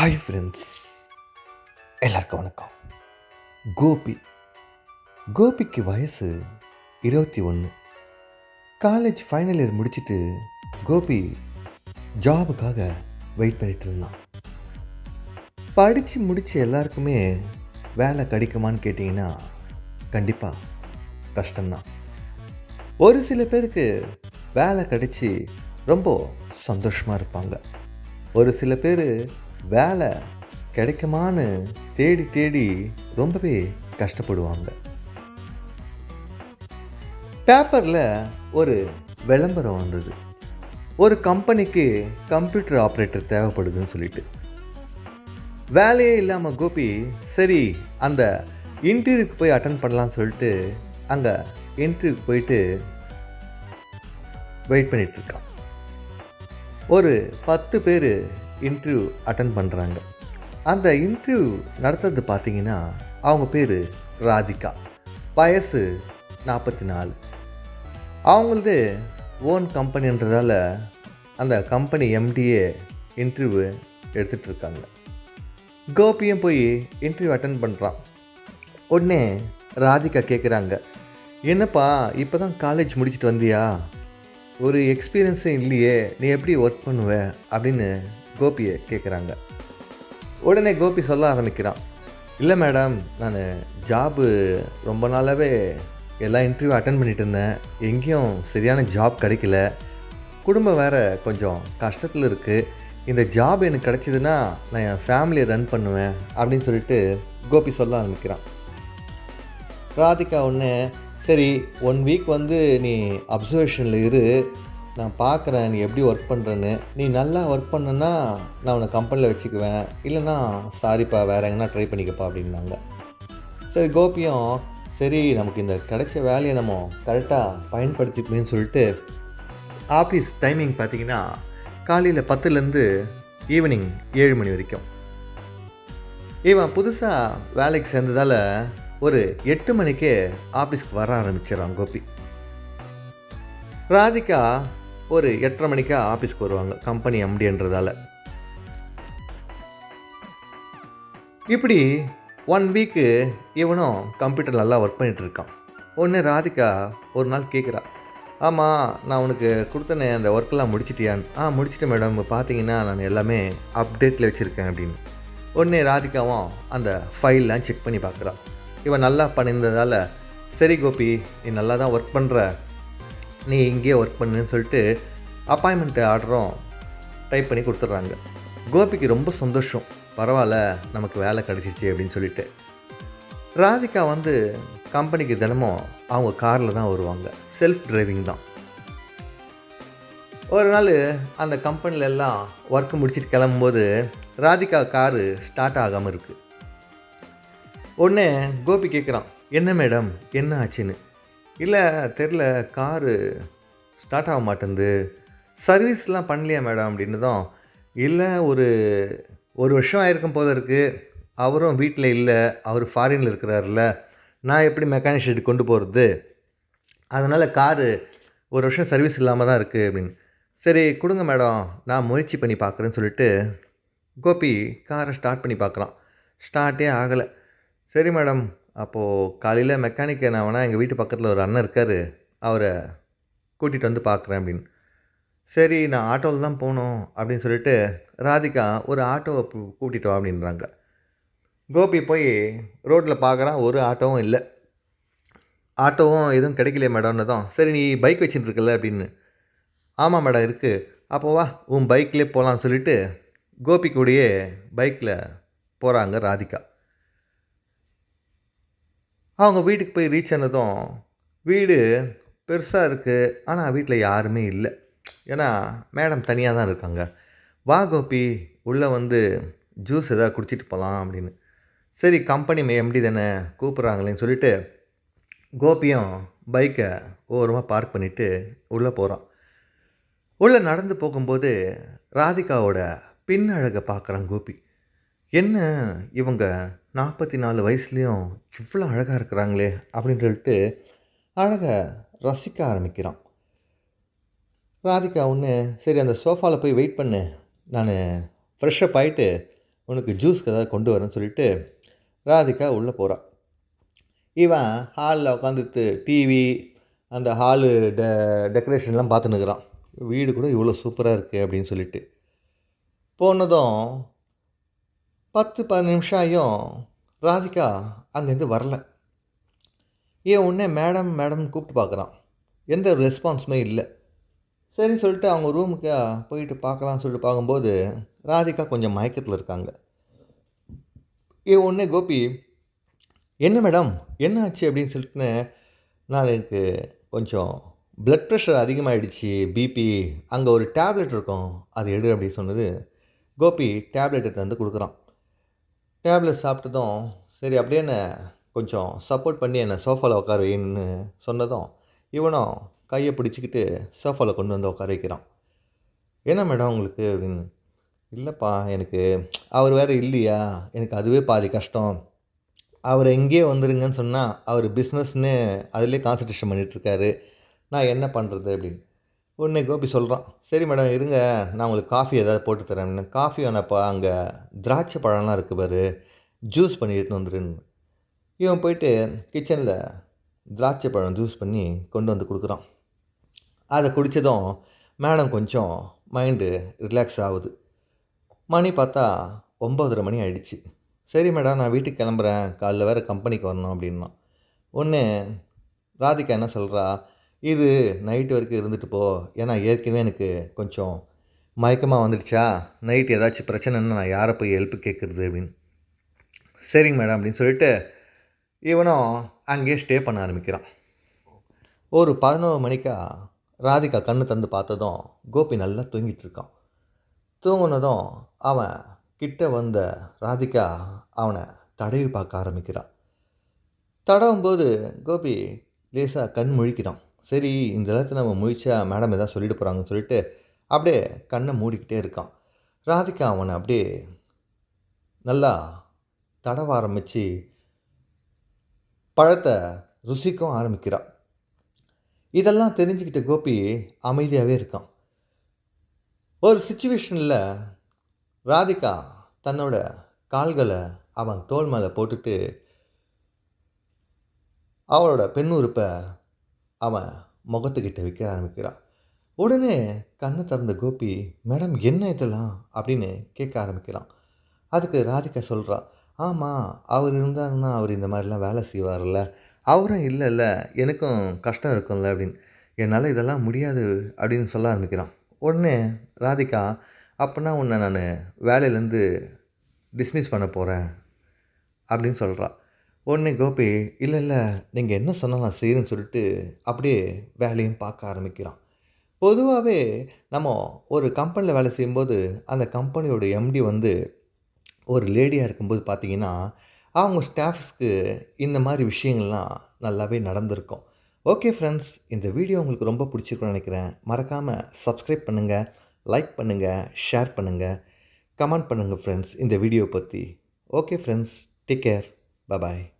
Hi friends எல்லாருக்கும் வணக்கம். கோபி. கோபிக்கு வயசு இருபத்தி ஒன்று காலேஜ் ஃபைனல் இயர் முடிச்சுட்டு கோபி ஜாபுக்காக வெயிட் பண்ணிட்டு இருந்தான். படித்து முடித்து எல்லாருக்குமே வேலை கிடைக்குமான்னு கேட்டிங்கன்னா கண்டிப்பாக கஷ்டம்தான். ஒரு சில பேருக்கு வேலை கிடைச்சி ரொம்ப சந்தோஷமாக இருப்பாங்க. ஒரு சில பேர் வேலை கிடைக்குமான்னு தேடி தேடி ரொம்பவே கஷ்டப்படுவாங்க. பேப்பரில் ஒரு விளம்பரம் வந்தது. ஒரு கம்பெனிக்கு கம்ப்யூட்டர் ஆப்ரேட்டர் தேவைப்படுதுன்னு சொல்லிட்டு. வேலையே இல்லாமல் கோபி சரி அந்த இன்டர்வியூக்கு போய் அட்டன் பண்ணலாம்னு சொல்லிட்டு அங்கே இன்டர்வியூக்கு போயிட்டு வெயிட் பண்ணிட்டு இருக்கான். ஒரு பத்து பேர் இன்டர்வியூ அட்டன் பண்ணுறாங்க அந்த இன்டர்வியூ நடத்துறது பார்த்தீங்கன்னா அவங்க பேர் ராதிகா. வயசு நாற்பத்தி நாலு அவங்களது ஓன் கம்பெனின்றதால அந்த கம்பெனி எம்டிஏ இன்டர்வியூ எடுத்துகிட்டு இருக்காங்க. கோபியும் போய் இன்டர்வியூ அட்டன் பண்ணுறான் உடனே ராதிகா கேட்குறாங்க என்னப்பா இப்போ தான் காலேஜ் முடிச்சுட்டு வந்தியா? ஒரு எக்ஸ்பீரியன்ஸும் இல்லையே நீ எப்படி ஒர்க் பண்ணுவ? அப்படின்னு கோபியை கேட்குறாங்க உடனே கோபி சொல்ல ஆரம்பிக்கிறான். இல்லை மேடம் நான் ஜாபு ரொம்ப நாளாகவே எல்லா இன்டர்வியூ அட்டன் பண்ணிட்டு இருந்தேன். எங்கேயும் சரியான ஜாப் கிடைக்கல. குடும்பம் வேறு கொஞ்சம் கஷ்டத்தில் இருக்குது இந்த ஜாப் எனக்கு கிடச்சிதுன்னா நான் என் ஃபேமிலியை ரன் பண்ணுவேன் அப்படின்னு சொல்லிட்டு கோபி சொல்ல ஆரம்பிக்கிறான். ராதிகா ஒன்று சரி ஒன் வீக் வந்து நீ அப்சர்வேஷனில் இரு. நான் பார்க்குறேன் நீ எப்படி ஒர்க் பண்ணுறேன்னு நீ நல்லா ஒர்க் பண்ணனா நான் உன்னை கம்பெனியில் வச்சுக்குவேன். இல்லைன்னா சாரிப்பா வேறு எங்கன்னா ட்ரை பண்ணிக்கப்பா அப்படின்னாங்க. சரி கோபியம் சரி நமக்கு இந்த கிடைச்ச வேலையை நம்ம கரெக்டாக பயன்படுத்திக்கணும்னு சொல்லிட்டு ஆஃபீஸ் டைமிங் பார்த்தீங்கன்னா காலையில் பத்துலேருந்து ஈவினிங் ஏழு மணி வரைக்கும். இவன் புதுசாக வேலைக்கு சேர்ந்ததால் ஒரு எட்டு மணிக்கே ஆஃபீஸ்க்கு வர ஆரம்பிச்சிடறான் கோபி. ராதிகா ஒரு எட்டரை மணிக்கா ஆஃபீஸ்க்கு வருவாங்க கம்பெனி எம்டின்றதால இப்படி ஒன் வீக்கு இவனும் கம்ப்யூட்டர் நல்லா ஒர்க் பண்ணிகிட்டு இருக்கான். ஒன்று ராதிகா ஒரு நாள் கேட்குறா ஆமாம் நான் உனக்கு கொடுத்தனே அந்த ஒர்க்கெல்லாம் முடிச்சிட்டியான்னு. ஆ முடிச்சிட்டேன் மேடம். பார்த்தீங்கன்னா நான் எல்லாமே அப்டேட்டில் வச்சுருக்கேன் அப்படின்னு. உடனே ராதிகாவும் அந்த ஃபைல்லாம் செக் பண்ணி பார்க்குறான் இவன் நல்லா பண்ணியிருந்ததால் சரி கோபி நீ நல்லா தான் ஒர்க் பண்ணுற நீ இங்கேயே ஒர்க் பண்ணுன்னு சொல்லிட்டு அப்பாயின்மெண்ட் ஆர்டரும் டைப் பண்ணி கொடுத்துட்றாங்க. கோபிக்கு ரொம்ப சந்தோஷம். பரவாயில்ல நமக்கு வேலை கிடச்சிச்சு அப்படின்னு சொல்லிட்டு. ராதிகா வந்து கம்பெனிக்கு தினமும் அவங்க காரில் தான் வருவாங்க. செல்ஃப் டிரைவிங் தான். ஒரு நாள் அந்த கம்பெனியில எல்லாம் ஒர்க் முடிச்சுட்டு கிளம்பும்போது ராதிகா காரு ஸ்டார்ட் ஆகாமல் இருக்குது உடனே கோபி கேட்குறான் என்ன மேடம் என்ன ஆச்சுன்னு? இல்லை தெரில. காரு ஸ்டார்ட் ஆக மாட்டேங்குது சர்வீஸ்லாம் பண்ணலையா மேடம் அப்படின்னு தான் இல்லை ஒரு ஒரு வருஷம் ஆயிருக்கும் போல இருக்குது அவரும் வீட்டில் இல்லை. அவர் ஃபாரினில் இருக்கிறாருல நான் எப்படி மெக்கானிக் ஷெட் கொண்டு போகிறது அதனால் காரு ஒரு வருஷம் சர்வீஸ் இல்லாமல் தான் இருக்குது அப்படின்னு. சரி கொடுங்க மேடம் நான் முயற்சி பண்ணி பார்க்குறேன்னு சொல்லிட்டு கோபி காரை ஸ்டார்ட் பண்ணி பார்க்குறான் ஸ்டார்ட்டே ஆகலை. சரி மேடம் அப்போது காலையில் மெக்கானிக்கை நான் வேணால் எங்கள் வீட்டு பக்கத்தில் ஒரு அண்ணன் இருக்கார். அவரை கூட்டிகிட்டு வந்து பார்க்குறேன் அப்படின்னு. சரி நான் ஆட்டோவில் தான் போகணும் அப்படின்னு சொல்லிட்டு ராதிகா ஒரு ஆட்டோவை கூட்டிகிட்டு வா அப்படின்றாங்க. கோபி போய் ரோட்டில் பார்க்குறான் ஒரு ஆட்டோவும் இல்லை. ஆட்டோவும் எதுவும் கிடைக்கலையே மேடம்னு தான் சரி நீ பைக் வச்சுட்டுருக்கல அப்படின்னு. ஆமாம் மேடம் இருக்குது அப்போ வா உன் பைக்லேயே போகலான்னு சொல்லிட்டு கோபி கூடயே பைக்கில் போகிறாங்க ராதிகா. அவங்க வீட்டுக்கு போய் ரீச் ஆனதும் வீடு பெருசாக இருக்குது ஆனால் வீட்டில் யாருமே இல்லை. ஏன்னா மேடம் தனியாக தான் இருக்காங்க. வா கோபி உள்ளே வந்து ஜூஸ் எதாவது குடிச்சிட்டு போகலாம் அப்படின்னு. சரி கம்பெனி எம்டி தானே கூப்பிட்றாங்களேன்னு சொல்லிட்டு கோபியும் பைக்கை ஓரமாக பார்க் பண்ணிவிட்டு உள்ளே போகிறான் உள்ளே நடந்து போகும்போது ராதிகாவோட பின்னழகை பார்க்குறான் கோபி. என்ன இவங்க நாற்பத்தி நாலு வயசுலேயும் இவ்வளோ அழகாக இருக்கிறாங்களே அப்படின்னு சொல்லிட்டு அழகை ரசிக்க ஆரம்பிக்கிறான். ராதிகா ஒன்று சரி அந்த சோஃபாவில் போய் வெயிட் பண்ணு. நான் ஃப்ரெஷ்ஷப் ஆகிட்டு உனக்கு ஜூஸ்க்கு ஏதாவது கொண்டு வரேன்னு சொல்லிட்டு ராதிகா உள்ளே போகிறான் இவன் ஹாலில் உட்காந்துட்டு டிவி அந்த ஹாலு டெ டெக்கரேஷன்லாம் பார்த்துன்னுக்குறான் வீடு கூட இவ்வளோ சூப்பராக இருக்குது அப்படின்னு சொல்லிட்டு. போனதும் பத்து பதினஞ்சு நிமிஷம் ஆகியும் ராதிகா அங்கேருந்து வரல. ஏன் உடனே மேடம் மேடம் கூப்பிட்டு பார்க்குறான். எந்த ரெஸ்பான்ஸுமே இல்லை. சரி சொல்லிட்டு அவங்க ரூமுக்கு போயிட்டு பார்க்கலாம்னு சொல்லிட்டு பார்க்கும்போது ராதிகா கொஞ்சம் மயக்கத்தில் இருக்காங்க. ஏ உடனே கோபி என்ன மேடம் என்ன ஆச்சு அப்படின்னு சொல்லிட்டு நான் எனக்கு கொஞ்சம் ப்ளட் ப்ரெஷர் அதிகமாகிடுச்சு பிபி அங்கே ஒரு டேப்லெட் இருக்கும் அது எடு அப்படின்னு சொன்னது. கோபி டேப்லெட் எடுத்து வந்து கொடுக்குறான். டேப்லெட் சாப்பிட்டதும் சரி அப்படியே என்ன கொஞ்சம் சப்போர்ட் பண்ணி என்னை சோஃபாவில் உட்கார வைன்னு சொன்னதும் இவனும் கையை பிடிச்சிக்கிட்டு சோஃபாவில் கொண்டு வந்து உட்கார வைக்கிறான். என்ன மேடம் உங்களுக்கு? அப்படின்னு. இல்லைப்பா எனக்கு அவர் வேறு இல்லையா? எனக்கு அதுவே பாதி கஷ்டம். அவர் எங்கேயே வந்துருங்கன்னு சொன்னால் அவர் பிஸ்னஸ்னு அதிலே கான்சன்ட்ரேஷன் பண்ணிகிட்ருக்காரு நான் என்ன பண்ணுறது அப்படின்னு. உடனே கோபி சொல்கிறான் சரி மேடம் இருங்க. நான் உங்களுக்கு காஃபி ஏதாவது போட்டு தரேன் காஃபி வேணாப்பா அங்கே திராட்சை பழம்லாம் இருக்குது பாரு. ஜூஸ் பண்ணி எடுத்துன்னு வந்துருன்னு. இவன் போயிட்டு கிச்சனில் திராட்சை பழம் ஜூஸ் பண்ணி கொண்டு வந்து கொடுக்குறான். அதை குடித்ததும் மேடம் கொஞ்சம் மைண்டு ரிலாக்ஸ் ஆகுது. மணி பார்த்தா ஒம்பதரை மணி ஆயிடுச்சு. சரி மேடம் நான் வீட்டுக்கு கிளம்புறேன். காலைல வேறு கம்பெனிக்கு வரணும் அப்படின்னா. ஒன்று ராதிகா என்ன சொல்கிறா இது நைட்டு வரைக்கும் இருந்துட்டு போ. ஏன்னா ஏற்கனவே எனக்கு கொஞ்சம் மயக்கமாக வந்துடுச்சா? நைட் ஏதாச்சும் பிரச்சனைன்னா நான் யாரை போய் ஹெல்ப் கேட்குறது அப்படின்னு. சரிங்க மேடம் அப்படின்னு சொல்லிட்டு இவனும் அங்கேயே ஸ்டே பண்ண ஆரம்பிக்கிறான். ஒரு பதினோரு மணிக்கா ராதிகா கண்ணு தந்து பார்த்ததும் கோபி நல்லா தூங்கிட்டு இருக்கான். தூங்கினதும் அவன் கிட்ட வந்த ராதிகா அவனை தடவி பார்க்க ஆரம்பிக்கிறான் தடவும் போது கோபி லேசாக கண் முழிக்கிறான். சரி இந்த இடத்துல நம்ம முழிச்சா மேடம் எதாவது சொல்லிட்டு போகிறாங்கன்னு சொல்லிட்டு அப்படியே கண்ணை மூடிக்கிட்டே இருக்கான். ராதிகா அவனை அப்படியே நல்லா தடவ ஆரம்பித்து பழத்தை ருசிக்கும் ஆரம்பிக்கிறான் இதெல்லாம் தெரிஞ்சுக்கிட்ட கோபி அமைதியாகவே இருக்கான். ஒரு சுச்சுவேஷனில் ராதிகா தன்னோட கால்களை அவன் தோல் மேலே போட்டுட்டு அவளோட பெண் உறுப்பை அவன் முகத்துக்கிட்ட விற்க ஆரம்பிக்கிறான். உடனே கண்ணை திறந்த கோபி மேடம் என்ன இதெல்லாம்? அப்படின்னு கேட்க ஆரம்பிக்கிறான். அதுக்கு ராதிகா சொல்கிறான் ஆமாம் அவர் இருந்தாருன்னா அவர் இந்த மாதிரிலாம் வேலை செய்வார்ல அவரும் இல்லைல்ல எனக்கும் கஷ்டம் இருக்கும்ல அப்படின்னு. என்னால் இதெல்லாம் முடியாது அப்படின்னு சொல்ல ஆரம்பிக்கிறான். உடனே ராதிகா அப்போனா உன்னை நான் வேலையிலேருந்து டிஸ்மிஸ் பண்ண போகிறேன் அப்படின்னு சொல்கிறான் உடனே கோபி இல்லை இல்லை நீங்கள் என்ன சொன்னால் நான் செய்கிறேன்னு சொல்லிட்டு அப்படியே வேலையும் பார்க்க ஆரம்பிக்கிறான். பொதுவாகவே நம்ம ஒரு கம்பெனியில் வேலை செய்யும்போது அந்த கம்பெனியோட எம்டி வந்து ஒரு லேடியாக இருக்கும்போது பார்த்தீங்கன்னா அவங்க ஸ்டாஃப்ஸ்க்கு இந்த மாதிரி விஷயங்கள்லாம் நல்லாவே நடந்திருக்கும். ஓகே ஃப்ரெண்ட்ஸ் இந்த வீடியோ உங்களுக்கு ரொம்ப பிடிச்சிருக்குன்னு நினைக்கிறேன். மறக்காமல் சப்ஸ்கிரைப் பண்ணுங்கள் லைக் பண்ணுங்கள் ஷேர் பண்ணுங்கள் கமெண்ட் பண்ணுங்கள் ஃப்ரெண்ட்ஸ் இந்த வீடியோ பற்றி okay friends take care Bye bye.